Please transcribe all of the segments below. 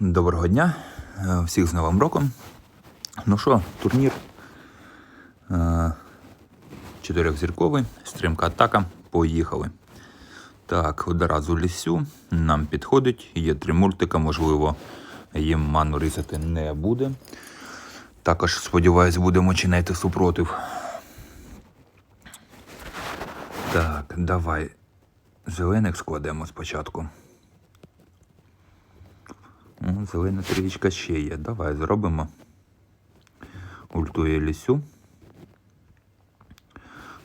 Доброго дня, е, всіх з Новим роком. Ну що, турнір е, чотирьохзірковий, стрімка атака. Поїхали. Так, одразу лісю. Нам підходить. Є три мультика, можливо, їм ману різати не буде. Також, сподіваюсь, будемо чинити супротив. Так, давай зелених складемо спочатку. Зелена трієчка ще є. Давай зробимо. Ультує лісю.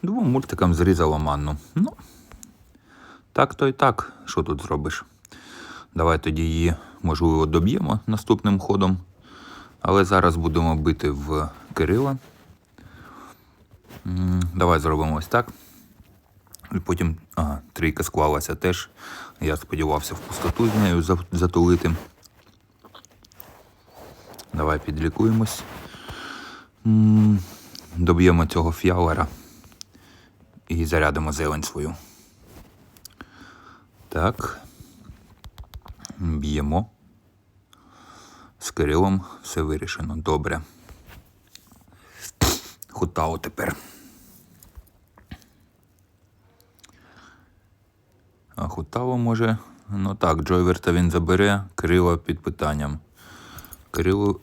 Двом мультикам зрізала манну. Ну, так то і так. Що тут зробиш? Давай тоді її, можливо, доб'ємо наступним ходом. Але зараз будемо бити в Кирила. Давай зробимо ось так. І потім, ага, трійка склалася теж. Я сподівався в пустоту з нею затулити. Давай підлікуємось. Доб'ємо цього фіалера і зарядимо зелень свою. Так. Б'ємо. З Кирилом все вирішено. Добре. Хутао тепер. А Хутао може. Ну так, Джойверта він забере, Кирила під питанням. Кирило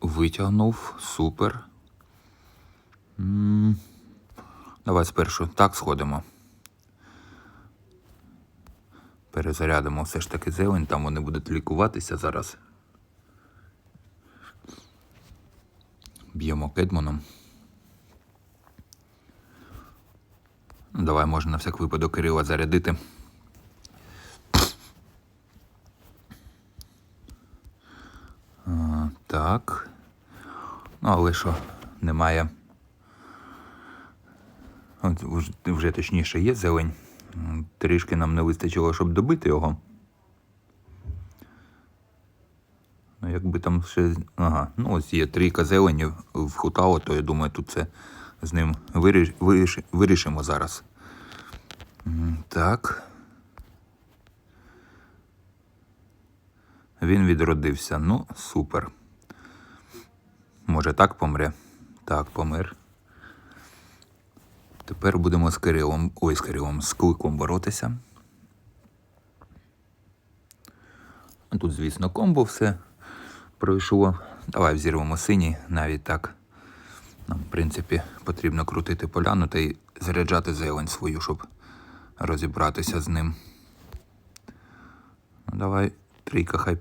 витягнув. Супер. Давай спершу так сходимо. Перезарядимо все ж таки зелень, там вони будуть лікуватися зараз. Б'ємо кедмоном. Давай можна на всяк випадок Кирила зарядити. А, так. Але що, немає. От вже, точніше є зелень. Трішки нам не вистачило, щоб добити його. Ну, якби там ще. Ага, ну ось є трійка зелені в хутао, то я думаю, тут це з ним виріш... Виріш... вирішимо зараз. Так. Він відродився. Ну, супер. Може так помре? Так, помер. Тепер будемо з Кирилом. Ой, з Кирилом, з кликом боротися. Тут, звісно, комбо все пройшло. Давай взірвемо синій, навіть так. Нам, в принципі, потрібно крутити поляну та й заряджати зелень свою, щоб розібратися з ним. Ну, давай, трійка хай,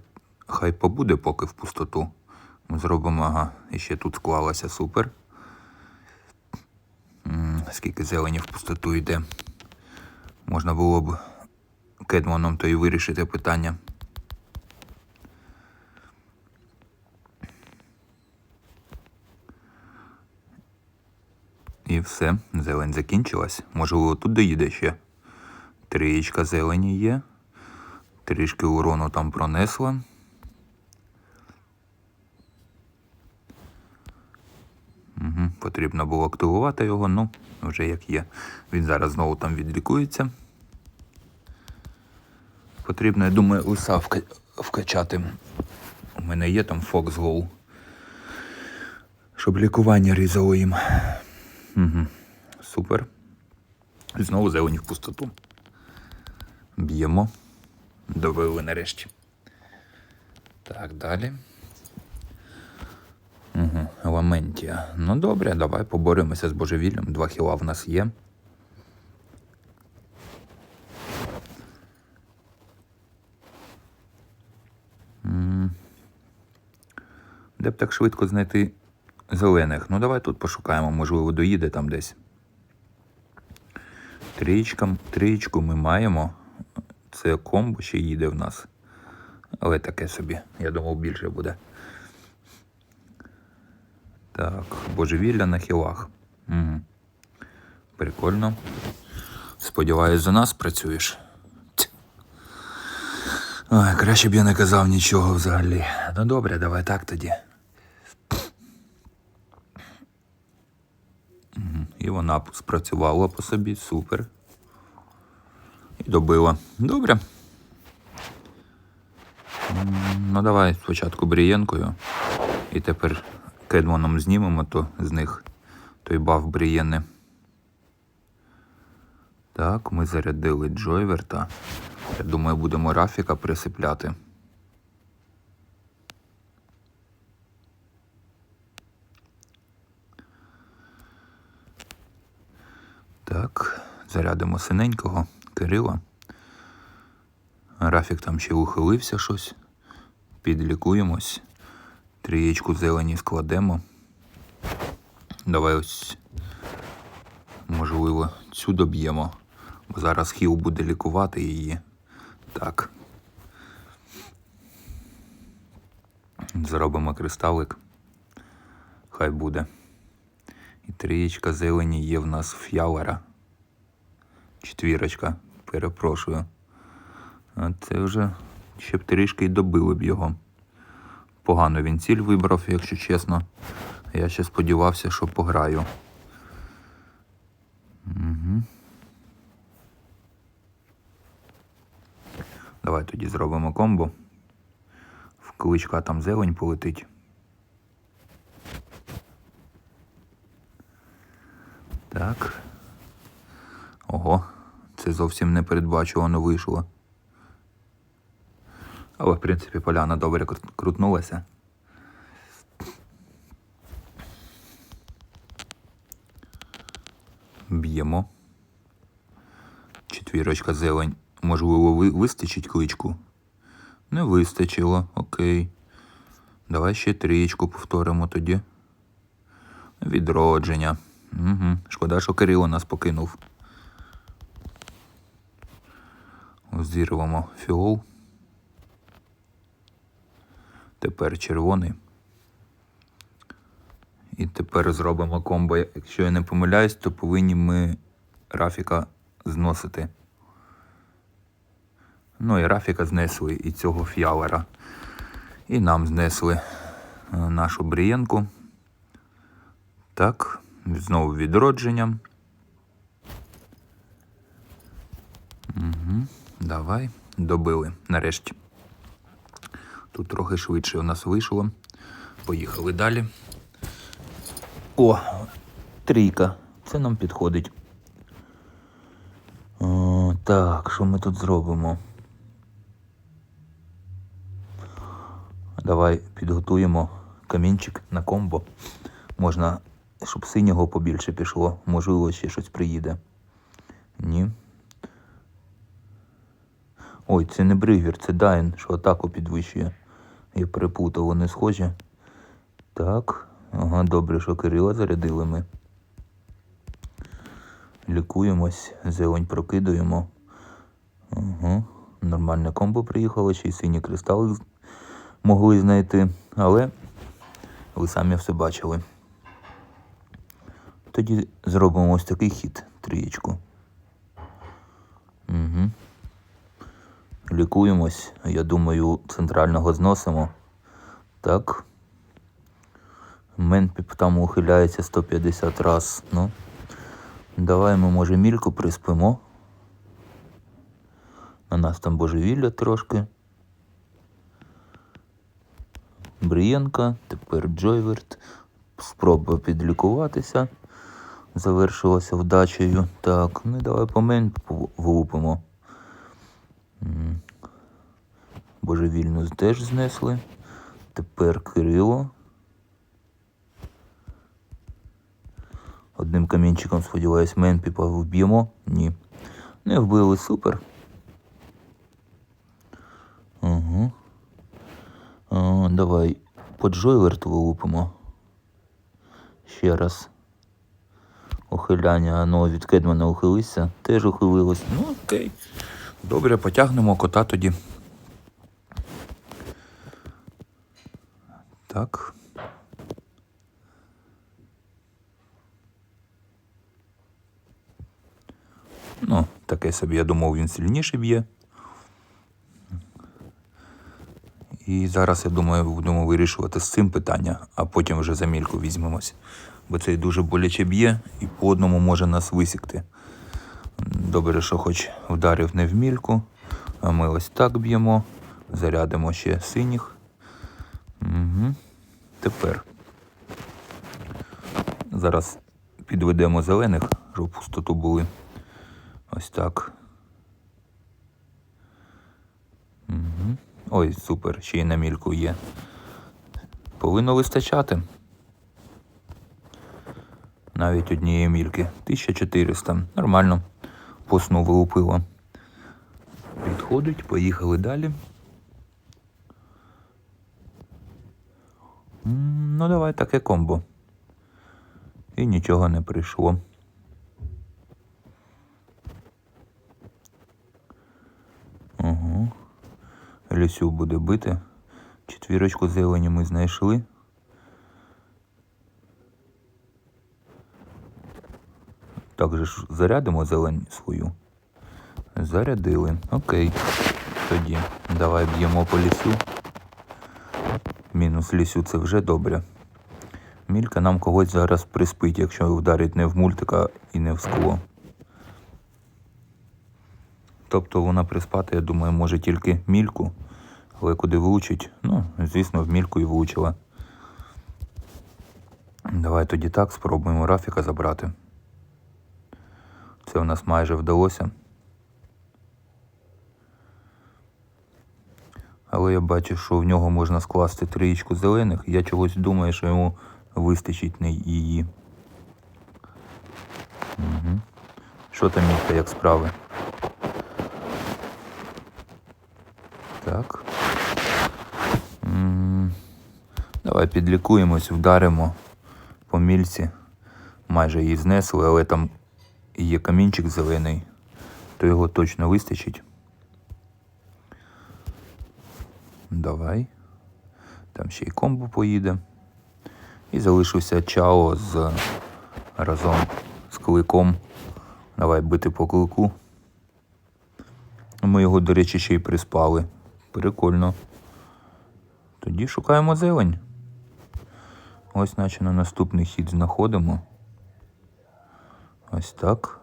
хай побуде поки в пустоту. Зробимо, ага, і ще тут склалася супер. Скільки зелені в пустоту йде. Можна було б кедмоном то й вирішити питання. І все, зелень закінчилась. Можливо, тут доїде ще. Трієчка зелені є. Трішки урону там пронесла. Угу. Потрібно було активувати його, ну, вже як є. Він зараз знову там відлікується. Потрібно, я думаю, вка- вкачати. У мене є там Fox Glow. Щоб лікування різало їм. Угу. Супер. І знову зелені в пустоту. Б'ємо. Довели нарешті. Так, далі. Угу. Ламентія. Ну добре, давай поборемося з божевіллям. Два хіла в нас є. Де б так швидко знайти зелених? Ну давай тут пошукаємо, можливо, доїде там десь. Трієчка, трієчку ми маємо. Це комбо ще їде в нас. Але таке собі. Я думав, більше буде. Так, божевілля на хілах. Угу. Прикольно. Сподіваюсь, за нас працюєш. Ой, краще б я не казав нічого взагалі. Ну добре, давай так тоді. І вона спрацювала по собі, супер. І добила. Добре. Ну давай спочатку брієнкою. І тепер кедмоном знімемо то з них той баф брієни. Так, ми зарядили Джойверта. Я думаю, будемо Рафіка присипляти. Так, зарядимо синенького Кирила. Рафік там ще ухилився щось. Підлікуємось. Трієчку зелені складемо. Давай ось, можливо, цю доб'ємо. Бо зараз хіл буде лікувати її. Так. Зробимо кристалик. Хай буде. І трієчка зелені є в нас ф'ялера. Четвірочка, перепрошую. А це вже ще б трішки й добили б його. Погано він ціль вибрав, якщо чесно. Я ще сподівався, що пограю. Угу. Давай тоді зробимо комбо. В кличка там зелень полетить. Так. Ого, це зовсім непередбачувано вийшло. Але, в принципі, поляна добре крутнулася. Б'ємо. Четвірочка зелень. Можливо, ви- вистачить кличку? Не вистачило, окей. Давай ще трієчку повторимо тоді. Відродження. Угу. Шкода, що Кирило нас покинув. Зірвемо фіол. Тепер червоний. І тепер зробимо комбо. Якщо я не помиляюсь, то повинні ми Рафіка зносити. Ну і Рафіка знесли і цього фіалера. І нам знесли е, нашу брієнку. Так, знову відродження. Угу. Давай, добили нарешті. Тут трохи швидше у нас вийшло. Поїхали далі. О, трійка. Це нам підходить. О, так, що ми тут зробимо? Давай підготуємо камінчик на комбо. Можна, щоб синього побільше пішло. Можливо, ще щось приїде. Ні. Ой, це не бригер, це Дайн, що атаку підвищує. Я перепутав, вони схожі. Так. Ага, добре, що Кирила зарядили ми. Лікуємось, зелень прокидуємо. Ага. Нормальне комбо приїхало, ще й сині кристали могли знайти, але ви самі все бачили. Тоді зробимо ось такий хід, трієчку. Лікуємось. Я думаю, центрального зносимо. Так. Менпіп там ухиляється 150 раз. Ну. Давай ми, може, мільку приспимо. На нас там божевілля трошки. Брієнка, тепер Джойверт. Спроба підлікуватися. Завершилася вдачею. Так, ну і давай по Менпіпу влупимо. Божевільну теж знесли. Тепер Кирило. Одним камінчиком, сподіваюсь, Менпіпа вб'ємо. Ні. Не вбили, супер. Угу. А, давай по Джойверту вилупимо. Ще раз. Ухиляння, ну від Кедмана ухилився. Теж ухилилось. Ну окей. Добре, потягнемо кота тоді. Так. Ну, таке собі, я думав, він сильніше б'є. І зараз, я думаю, будемо вирішувати з цим питання, а потім вже за мільку візьмемось. Бо цей дуже боляче б'є і по одному може нас висікти. Добре, що хоч вдарив не в мільку, а ми ось так б'ємо. Зарядимо ще синіх. Угу. Тепер. Зараз підведемо зелених, щоб пустоту були. Ось так. Угу. Ой, супер, ще й на мільку є. Повинно вистачати. Навіть однієї мільки. 1400. Нормально. По сну вилупило. Підходить, поїхали далі. Ну, давай таке комбо. І нічого не прийшло. Угу. Лісю буде бити. Четвірочку зелені ми знайшли. Так же ж зарядимо зелень свою. Зарядили. Окей. Тоді давай б'ємо по лісу. Мінус лісю це вже добре. Мілька нам когось зараз приспить, якщо вдарить не в мультика і не в скло. Тобто вона приспати, я думаю, може тільки мільку, але куди влучить, ну, звісно, в мільку і влучила. Давай тоді так спробуємо Рафіка забрати. Це у нас майже вдалося. Але я бачу, що в нього можна скласти трієчку зелених. Я чогось думаю, що йому вистачить на її. Угу. Що там Міка, як справи? Так. М, Давай підлікуємось, вдаримо по мільці. Майже її знесли, але там є камінчик зелений, то його точно вистачить. Давай. Там ще й комбо поїде. І залишився Чао з разом з кликом. Давай бити по клику. Ми його, до речі, ще й приспали. Прикольно. Тоді шукаємо зелень. Ось наче на наступний хід знаходимо. Ось так.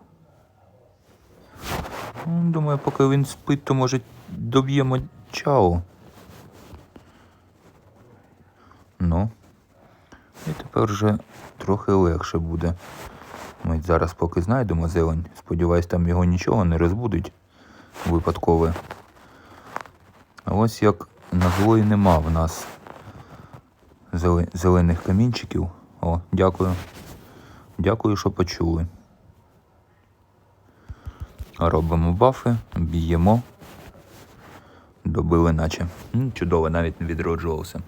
Думаю, поки він спить, то може доб'ємо чао. Ну. І тепер вже трохи легше буде. Ми зараз поки знайдемо зелень. Сподіваюсь, там його нічого не розбудить випадкове. Ось як на злої нема в нас зелених камінчиків. О, дякую. Дякую, що почули. Робимо бафи, б'ємо. Добили наче. Чудово, навіть не відроджувався.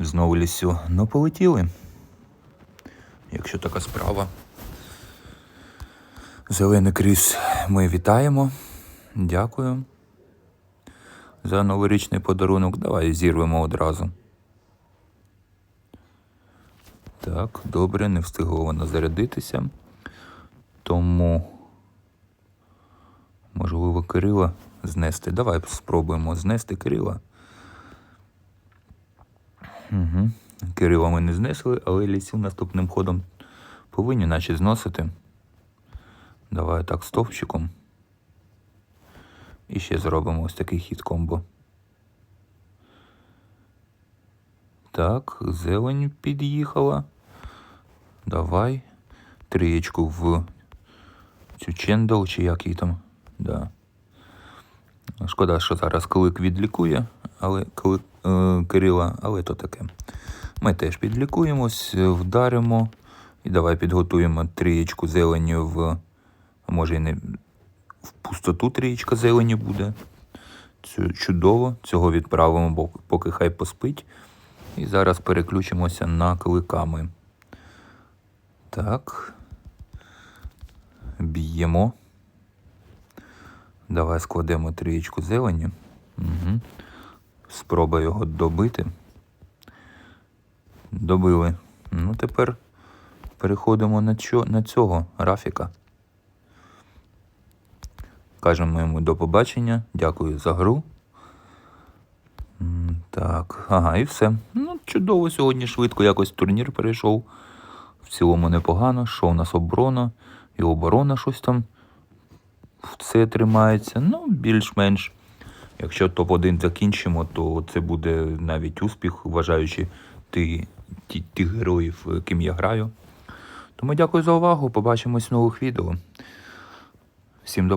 Знову лісю. Ну, полетіли. Якщо така справа. Зелений кріс ми вітаємо. Дякую. За новорічний подарунок. Давай зірвемо одразу. Так, добре, не встигло воно зарядитися. Тому можливо Кирила знести. Давай спробуємо знести Кирила. Угу. Кирила ми не знесли, але лісів наступним ходом повинні наче зносити. Давай так стовпчиком. І ще зробимо ось такий хід комбо. Так, зелень під'їхала. Давай. Трієчку в цю чендал, чи як її там. Да. Шкода, що зараз клик відлікує, але клик Кирила, але то таке. Ми теж підлікуємось, е, вдаримо. І давай підготуємо трієчку зелені в. Може і не в пустоту трієчка зелені буде. Це чудово. Цього відправимо, бо поки хай поспить. І зараз переключимося на кликами. Так. Б'ємо. Давай складемо трієчку зелені. Угу. Спроба його добити. Добили. Ну, тепер переходимо на, чо, на цього Рафіка. Кажемо йому до побачення. Дякую за гру. Так, ага, і все. Ну, чудово сьогодні швидко якось турнір перейшов. В цілому непогано. Що у нас оборона? І оборона щось там все тримається. Ну, більш-менш. Якщо топ-1 закінчимо, то це буде навіть успіх, вважаючи тих героїв, ким я граю. Тому дякую за увагу. Побачимось в нових відео. Всім до